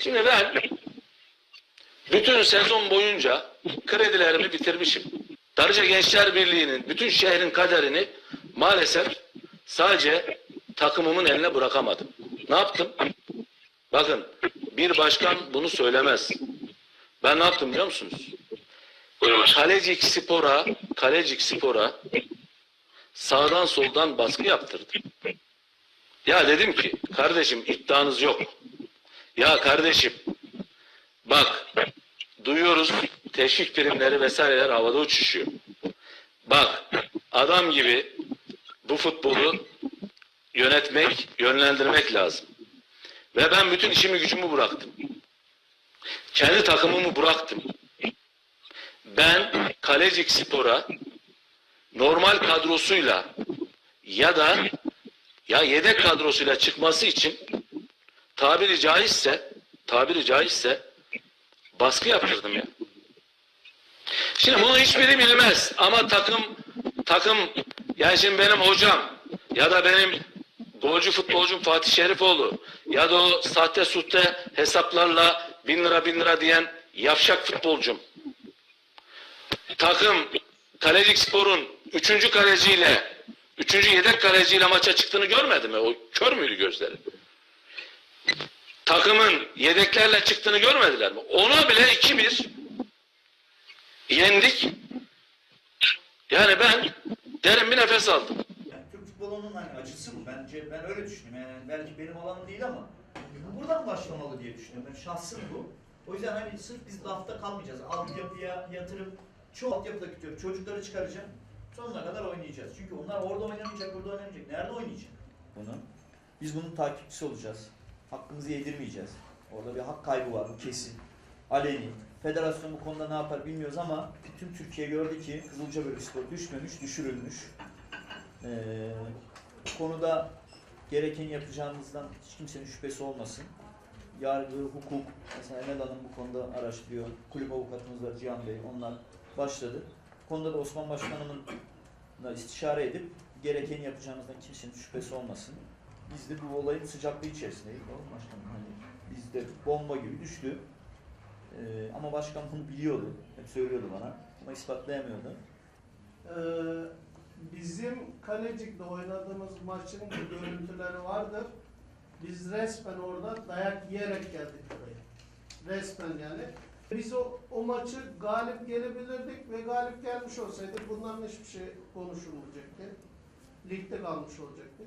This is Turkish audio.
Şimdi ben bütün sezon boyunca kredilerimi bitirmişim. Darıca Gençler Birliği'nin bütün şehrin kaderini maalesef sadece takımımın eline bırakamadım. Ne yaptım? Bakın bir başkan bunu söylemez. Ben ne yaptım biliyor musunuz? Kalecik Spor'a, Kalecik Spor'a sağdan soldan baskı yaptırdım. Ya dedim ki kardeşim iddianız yok. Ya kardeşim bak duyuyoruz teşvik primleri vesaireler havada uçuşuyor. Bak adam gibi bu futbolu yönetmek, yönlendirmek lazım. Ve ben bütün işimi gücümü bıraktım. Kendi takımımı bıraktım. Ben Kalecik Spor'a normal kadrosuyla ya da ya yedek kadrosuyla çıkması için tabiri caizse tabiri caizse baskı yaptırdım ya. Şimdi bunu hiçbiri bilmez ama takım takım yani şimdi benim hocam ya da benim golcü futbolcum Fatih Şerifoğlu ya da o sahte suhte hesaplarla bin lira bin lira diyen yavşak futbolcum takım Kalecik Spor'un üçüncü kaleciyle üçüncü yedek kaleciyle maça çıktığını görmedi mi? O kör müydü gözleri? Takımın yedeklerle çıktığını görmediler mi? Ona bile 2-1 yendik. Yani ben derin bir nefes aldım. Yani Türk futbolunun hani acısı bu. Bence ben öyle düşünüyorum. Yani belki benim alanım değil ama buradan başlamalı diye düşünüyorum. Ben şahsım bu. O yüzden hani sırf biz lafta kalmayacağız. Altyapıya yatırım, çoğu altyapıda tutuyorum. Çocukları çıkaracağım. Sonuna kadar oynayacağız. Çünkü onlar orada oynamayacak, burada oynamayacak. Nerede oynayacak? Bunu. Biz bunun takipçisi olacağız. Hakkımızı yedirmeyeceğiz. Orada bir hak kaybı var, bu kesin. Aleni. Federasyon bu konuda ne yapar bilmiyoruz ama bütün Türkiye gördü ki Kızılca Spor düşmemiş, düşürülmüş. Ee, bu konuda gerekeni yapacağımızdan hiç kimsenin şüphesi olmasın. Yargı, hukuk, mesela Emel Hanım bu konuda araştırıyor. Kulüp avukatımız var Cihan Bey, onlar başladı. Bu konuda da Osman Başkanımın istişare edip gerekeni yapacağımızdan kimsenin şüphesi olmasın. Biz de bu olayın sıcaklığı içerisindeyiz. Doğru mu başkanım? Hani bizde bomba gibi düştü. Ee, ama başkan bunu biliyordu. Hep söylüyordu bana. Ama ispatlayamıyordu. Ee, bizim Kalecik'te oynadığımız maçın görüntüleri vardır. Biz resmen orada dayak yiyerek geldik buraya. Resmen yani. Biz o, o maçı galip gelebilirdik ve galip gelmiş olsaydık bunların hiçbir şey konuşulmayacaktı. Ligde kalmış olacaktık.